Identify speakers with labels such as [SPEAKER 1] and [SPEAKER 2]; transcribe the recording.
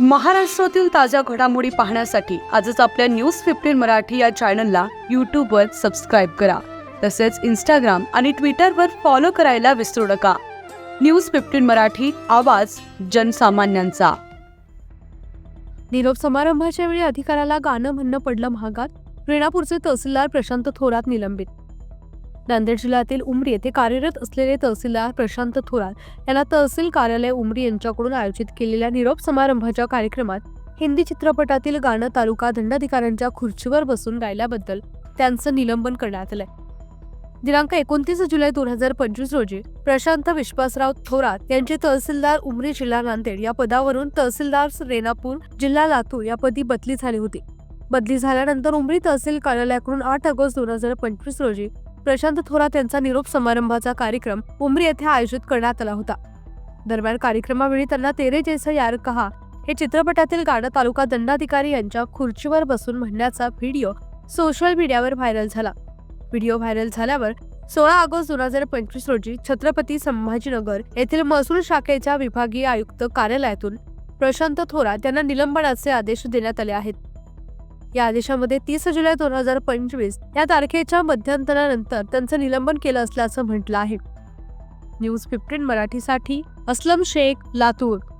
[SPEAKER 1] महाराष्ट्रातील ताज्या घडामोडी पाहण्यासाठी आजच आपल्या न्यूज फिफ्टीन मराठी या चॅनलला यूट्यूबवर सबस्क्राईब करा. तसेच इंस्टाग्राम आणि ट्विटरवर फॉलो करायला विसरू नका. न्यूज फिफ्टीन मराठी आवाज जनसामान्यांचा.
[SPEAKER 2] निरोप समारंभाच्या वेळी अधिकाऱ्याला गाणं म्हणणं पडलं महागात. रेणापूरचे तहसीलदार प्रशांत थोरात निलंबित नांदेड जिल्ह्यातील उमरी येथे कार्यरत असलेले तहसीलदार प्रशांत थोरात यांना तहसील कार्यालय उमरी यांच्याकडून आयोजित केलेल्या निरोप समारंभाच्या कार्यक्रमात हिंदी चित्रपटातील गाणं तालुका दंडाधिकाऱ्यांच्या खुर्चीवर बसून गायल्याबद्दल त्यांचं निलंबन करण्यात आलंय. दिनांक एकोणतीस जुलै दोन हजार पंचवीस रोजी प्रशांत विश्वासराव थोरात यांचे तहसीलदार उमरी जिल्हा नांदेड या पदावरून तहसीलदार रेणापूर जिल्हा लातूर या पदी बदली झाली होती. बदली झाल्यानंतर उमरी तहसील कार्यालयाकडून आठ ऑगस्ट दोन हजार पंचवीस रोजी प्रशांत थोरात यांचा निरोप समारंभाचा कार्यक्रम उमरी येथे आयोजित करण्यात आला होता. दरम्यान कार्यक्रमावेळी त्यांना तेरे जैसा यार कहा हे चित्रपटातील गाणं तालुका दंडाधिकारी यांच्या खुर्चीवर बसून म्हणण्याचा व्हिडिओ सोशल मीडियावर व्हायरल झाला. व्हिडिओ व्हायरल झाल्यावर सोळा ऑगस्ट दोन हजार पंचवीस रोजी छत्रपती संभाजीनगर येथील महसूल शाखेच्या विभागीय आयुक्त कार्यालयातून प्रशांत थोरात यांना निलंबनाचे आदेश देण्यात आले आहेत. या आदेशामध्ये तीस जुलै दोन हजार पंचवीस या तारखेच्या मध्यंतरानंतर त्यांचं निलंबन केलं असल्याचं म्हटलं आहे. न्यूज फिफ्टीन मराठीसाठी अस्लम शेख लातूर.